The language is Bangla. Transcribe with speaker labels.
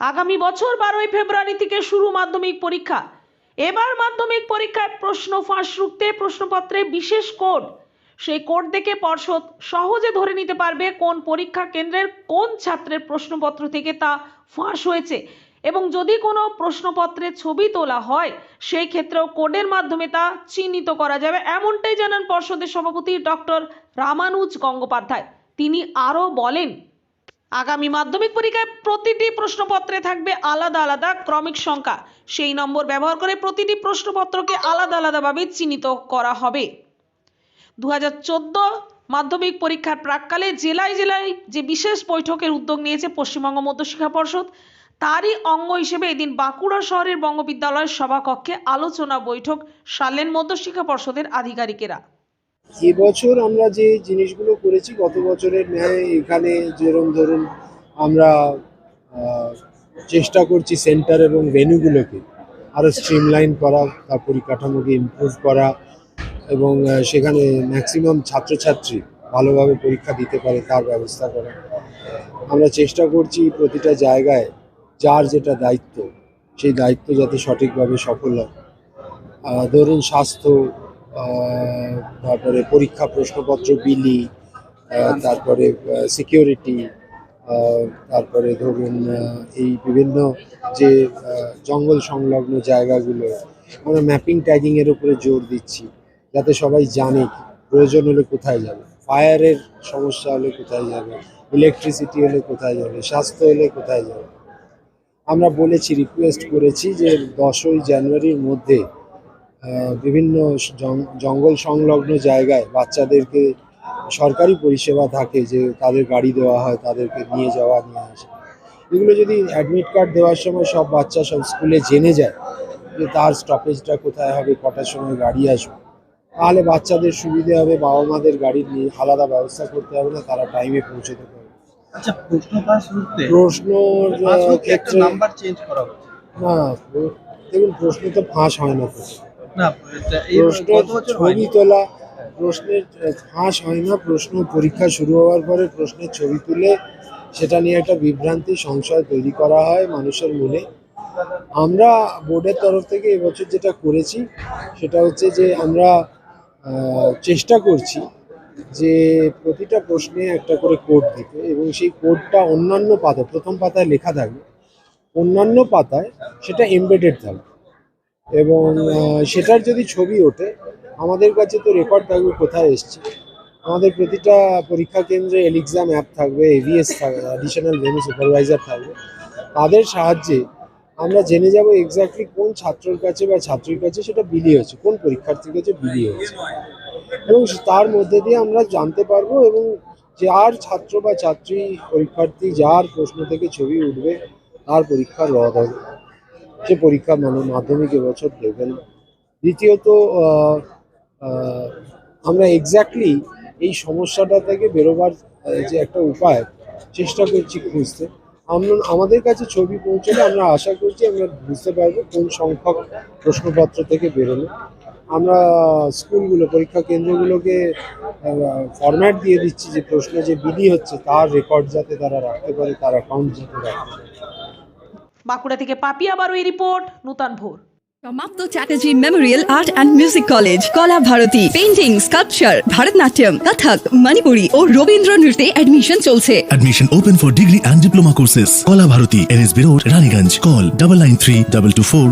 Speaker 1: আগামী বছর বারোই ফেব্রুয়ারি থেকে শুরু মাধ্যমিক পরীক্ষা। এবার মাধ্যমিক পরীক্ষায় প্রশ্ন ফাঁস রুখতে প্রশ্নপত্রে বিশেষ কোড। সেই কোড দেখে পর্ষদ সহজে ধরে নিতে পারবে কোন পরীক্ষা কেন্দ্রের কোন ছাত্রের প্রশ্নপত্র থেকে তা ফাঁস হয়েছে। এবং যদি কোনো প্রশ্নপত্রে ছবি তোলা হয়, সেই ক্ষেত্রেও কোডের মাধ্যমে তা চিহ্নিত করা যাবে। এমনটাই জানান পর্ষদের সভাপতি ডক্টর রামানুজ গঙ্গোপাধ্যায়। তিনি আরও বলেন আগামী মাধ্যমিক পরীক্ষায় প্রতিটি প্রশ্নপত্রে থাকবে আলাদা আলাদা ক্রমিক সংখ্যা। সেই নম্বর ব্যবহার করে প্রতিটি প্রশ্নপত্রকে আলাদা আলাদাভাবে চিহ্নিত করা হবে। দু হাজার চোদ্দ মাধ্যমিক পরীক্ষার প্রাককালে জেলায় জেলায় যে বিশেষ বৈঠকের উদ্যোগ নিয়েছে পশ্চিমবঙ্গ মধ্যশিক্ষা পর্ষদ, তারই অঙ্গ হিসেবে এদিন বাঁকুড়া শহরের বঙ্গবিদ্যালয়ের সভাকক্ষে আলোচনা বৈঠক সারলেন মধ্যশিক্ষা পর্ষদের আধিকারিকেরা।
Speaker 2: এবছর আমরা যে জিনিসগুলো করেছি, গত বছরের ন্যায় এখানে যেরকম ধরুন আমরা চেষ্টা করছি সেন্টার এবং ভেন্যুগুলোকে আরও স্ট্রিমলাইন করা, তার পরিকাঠামোকে ইমপ্রুভ করা এবং সেখানে ম্যাক্সিমাম ছাত্রছাত্রী ভালোভাবে পরীক্ষা দিতে পারে, তার ব্যবস্থা করা। আমরা চেষ্টা করছি প্রতিটা জায়গায় যার যেটা দায়িত্ব, সেই দায়িত্ব যাতে সঠিকভাবে সফল হয়। ধরুন স্বাস্থ্য তারপরে পরীক্ষা প্রশ্নপত্র, বিলি তারপরে সিকিউরিটি তারপরে ধরুন এই বিভিন্ন যে জঙ্গল সংলগ্ন জায়গাগুলো, আমরা ম্যাপিং ট্যাগিং এর উপরে জোর দিচ্ছি যাতে সবাই জানে প্রয়োজন হলে কোথায় যাবে ফায়ারের সমস্যা হলে কোথায় যাবে ইলেকট্রিসিটি হলে কোথায় যাবে, স্বাস্থ্য হলে কোথায় যাবে। আমরা বলেছি রিকোয়েস্ট করেছি যে দশই জানুয়ারির মধ্যে বিভিন্ন জঙ্গল সংলগ্ন জায়গায় বাচ্চাদেরকে সরকারি পরিষেবা থাকে যে তাদের গাড়ি দেওয়া হয় তাদেরকে নিয়ে যাওয়া নিয়ে আসা। এগুলো যদি অ্যাডমিট কার্ড দেওয়ার সময় সব বাচ্চা সব স্কুলে জেনে যায় যে তার স্টপেজটা কোথায় হবে কটার সময় গাড়ি আসবে। তাহলে বাচ্চাদের সুবিধে হবে বাবা মাদের গাড়ির নিয়ে আলাদা ব্যবস্থা করতে হবে না তারা টাইমে পৌঁছতে পারবে।
Speaker 3: আচ্ছা প্রশ্ন
Speaker 2: ক্ষেত্রে
Speaker 3: নাম্বার চেঞ্জ করা
Speaker 2: না দেখুন প্রশ্ন তো ফাঁস হয় না তো।
Speaker 3: না এটা এই
Speaker 2: প্রশ্ন ছবি তোলা প্রশ্নের ফাঁস হয় না প্রশ্ন পরীক্ষা শুরু হওয়ার পরে প্রশ্নের ছবি তুলে সেটা নিয়ে একটা বিভ্রান্তি সংশয় তৈরি করা হয় মানুষের মনে। আমরা বোর্ডের তরফ থেকে এবছর যেটা করেছি সেটা হচ্ছে যে আমরা চেষ্টা করছি যে প্রতিটা প্রশ্নে একটা করে কোড দিতে এবং সেই কোডটা অন্যান্য পাতায় প্রথম পাতায় লেখা থাকবে অন্যান্য পাতায় সেটা এমবেডেড থাকবে। এবং সেটার যদি ছবি ওঠে, আমাদের কাছে তো রেকর্ড থাকবে কোথায় এসছে। আমাদের প্রতিটা পরীক্ষা কেন্দ্রে এলিক্সাম অ্যাপ থাকবে এভিএস থাকবে অ্যাডিশনাল ভেনু সুপারভাইজার থাকবে। তাদের সাহায্যে আমরা জেনে যাব এক্স্যাক্টলি কোন ছাত্রর কাছে বা ছাত্রীর কাছে সেটা বিলি হয়েছে, কোন পরীক্ষার্থীর কাছে বিলি হয়েছে। এবং তার মধ্যে দিয়ে আমরা জানতে পারব এবং যার ছাত্র বা ছাত্রী, পরীক্ষার্থী, যার প্রশ্ন থেকে ছবি উঠবে, তার পরীক্ষা রদ হবে। সে পরীক্ষা মানে মাধ্যমিক এবছর না দ্বিতীয়ত আমরা এক্স্যাক্টলি এই সমস্যাটা থেকে বেরোবার যে একটা উপায়, চেষ্টা করছি খুঁজতে। আমরা, আমাদের কাছে ছবি পৌঁছলে আমরা আশা করছি আমরা বুঝতে পারব কোন সংখ্যক প্রশ্নপত্র থেকে বেরোলো। আমরা স্কুলগুলো, পরীক্ষা কেন্দ্রগুলোকে ফরম্যাট দিয়ে দিচ্ছি যে প্রশ্ন যে বিলি হচ্ছে, তার রেকর্ড যাতে তারা রাখতে পারে, তার অ্যাকাউন্ট যাতে রাখতে পারে।
Speaker 1: বাঁকুড়া থেকে পাপিয়া বারু রিপোর্ট নূতন ভোর।
Speaker 4: সমাপ্ত Chatterjee Memorial Art and Music College Kala Bharati painting sculpture Bharatanatyam Kathak Manipuri ও রবীন্দ্র নৃত্যে অ্যাডমিশন চলছে।
Speaker 5: Admission open for degree and diploma courses Kala Bharati N S Raniganj call double nine three double two four